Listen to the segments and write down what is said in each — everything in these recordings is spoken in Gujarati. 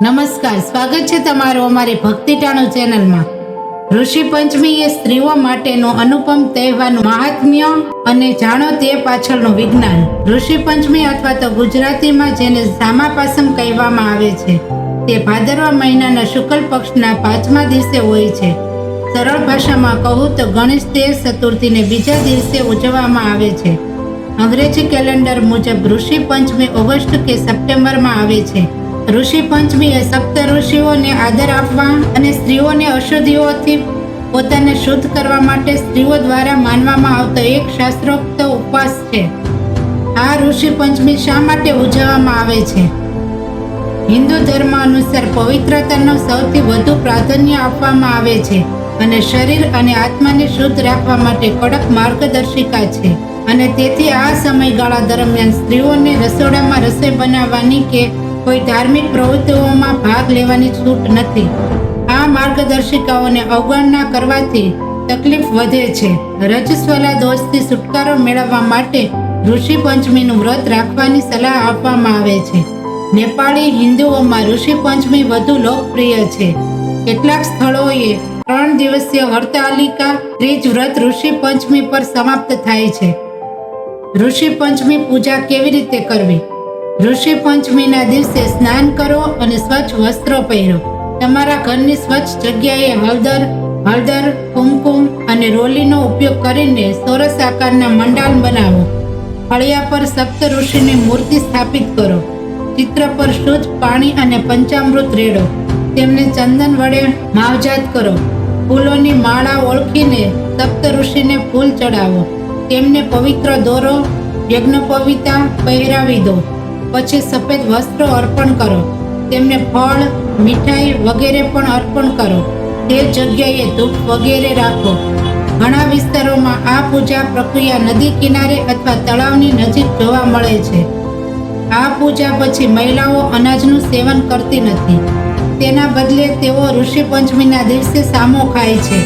નમસ્કાર, સ્વાગત છે તમારું અમારી ભક્તિટાણું ચેનલમાં. ઋષિ પંચમી એ સ્ત્રીઓ માટેનો અનુપમ તહેવારનું મહાત્મ્ય અને જાણો તે પાછળનું વિજ્ઞાન. ઋષિ પંચમી અથવા તો ગુજરાતીમાં જેને સામાપાસમ કહેવામાં આવે છે, તે ભાદરવા મહિનાના શુક્લ પક્ષના પાંચમા દિવસે હોય છે. સરળ ભાષામાં કહું તો ગણેશ તેર ચતુર્થીને બીજા દિવસે ઉજવવામાં આવે છે. અંગ્રેજી કેલેન્ડર મુજબ ઋષિ પંચમી ઓગસ્ટ કે સપ્ટેમ્બરમાં આવે છે. ઋષિ પંચમી એ સપ્ત ઋષિઓને આદર આપવા અને સ્ત્રીઓને અશુદ્ધિઓથી પોતાને શુદ્ધ કરવા માટે સ્ત્રીઓ દ્વારા માનવામાં આવતો એક શાસ્ત્રોક્ત ઉપવાસ છે. આ ઋષિ પંચમી શા માટે ઉજવવામાં આવે છે? હિન્દુ ધર્મ અનુસાર પવિત્રતાનો સૌથી વધુ પ્રાધાન્ય આપવામાં આવે છે અને શરીર અને આત્માને શુદ્ધ રાખવા માટે કડક માર્ગદર્શિકા છે. અને તેથી આ સમયગાળા દરમિયાન સ્ત્રીઓને રસોડામાં રસોઈ બનાવવાની કે કોઈ ધાર્મિક પ્રવૃત્તિઓમાં ભાગ લેવાની છૂટ નથી. આ માર્ગદર્શિકાઓને અવગણના કરવાથી તકલીફ વધે છે. રજસ્વલા દોષથી છુટકારો મેળવવા માટે ઋષિ પંચમીનું વ્રત રાખવાની સલાહ આપવામાં આવે છે. નેપાળી હિન્દુઓમાં ઋષિ પંચમી વધુ લોકપ્રિય છે. કેટલાક સ્થળોએ ત્રણ દિવસીય હડતાલિકા ત્રીજ વ્રત ઋષિ પંચમી પર સમાપ્ત થાય છે. ઋષિ પંચમી પૂજા કેવી રીતે કરવી? ઋષિ પંચમીના દિવસે સ્નાન કરો અને સ્વચ્છ વસ્ત્રો પહેરો. તમારા ઘરની સ્વચ્છ જગ્યાએ હળદર હળદર, કુમકુમ અને રોલીનો ઉપયોગ કરીને સોરસ આકારના મંડાલ બનાવો. ફળિયા પર સપ્ત ઋષિની મૂર્તિ સ્થાપિત કરો. ચિત્ર પર શુદ્ધ પાણી અને પંચામૃત રેડો. તેમને ચંદન વડે માવજાત કરો. ફૂલોની માળા ઓળખીને સપ્ત ઋષિને ફૂલ ચડાવો. તેમને પવિત્ર દોરો યજ્ઞોપવિતા પહેરાવી દો. પછી સફેદ વસ્ત્રો અર્પણ કરો. તેમને ફળ, મીઠાઈ વગેરે પણ અર્પણ કરો. તે જગ્યાએ ધૂપ વગેરે રાખો. ઘણા વિસ્તારોમાં આ પૂજા પ્રક્રિયા નદી કિનારે અથવા તળાવની નજીક જોવા મળે છે. આ પૂજા પછી મહિલાઓ અનાજનું સેવન કરતી નથી. તેના બદલે તેઓ ઋષિ પંચમીના દિવસે સામો ખાય છે.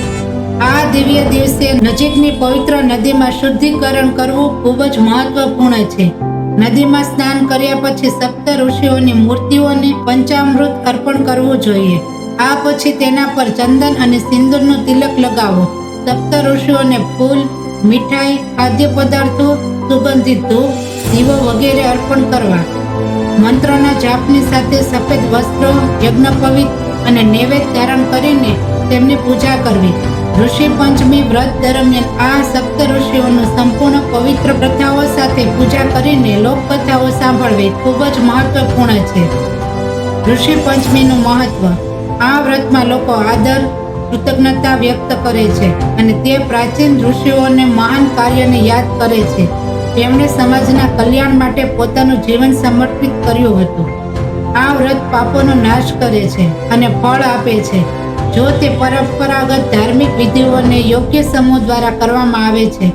આ દિવ્ય દિવસે નજીકની પવિત્ર નદીમાં શુદ્ધિકરણ કરવું ખૂબ જ મહત્વપૂર્ણ છે. નદીમાં સ્નાન કર્યા પછી સપ્ત ઋષિઓની મૂર્તિઓને પંચામૃત અર્પણ કરવું જોઈએ. આ પછી તેના પર ચંદન અને સિંદૂરનું તિલક લગાવો. સપ્ત ઋષિઓને ફૂલ, મીઠાઈ, ખાદ્ય પદાર્થો, સુગંધિત ધૂપ, દીવો વગેરે અર્પણ કરવા. મંત્રોના જાપની સાથે સફેદ વસ્ત્રો યજ્ઞપવિત અને નૈવેદ્ય ધારણ કરીને તેમની પૂજા કરવી. ઋષિ પંચમી વ્રત દરમિયાન આ સપ્ત ઋષિઓનું સંપૂર્ણ પવિત્ર પ્રથાઓ સાથે પૂજા કરીને લોકકથાઓ સાંભળવી ખૂબ જ મહત્વપૂર્ણ છે. ઋષિ પંચમીનું મહત્વ, આ વ્રતમાં લોકો આદર, કૃતજ્ઞતા વ્યક્ત કરે છે અને તે પ્રાચીન ઋષિઓને મહાન કાર્યને યાદ કરે છે. તેમણે સમાજના કલ્યાણ માટે પોતાનું જીવન સમર્પિત કર્યું હતું. આ વ્રત પાપોનો નાશ કરે છે અને ફળ આપે છે. જો તે પરંપરાગત ધાર્મિક વિધિઓને યોગ્ય સમૂહ દ્વારા કરવામાં આવે છે.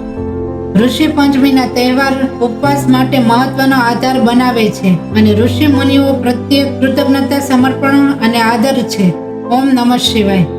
ઋષિ પંચમીના તહેવાર ઉપવાસ માટે મહત્વનો આધાર બનાવે છે અને ઋષિ મુનિઓ પ્રત્યે કૃતજ્ઞતા સમર્પણ અને આદર છે. ઓમ નમઃ શિવાય.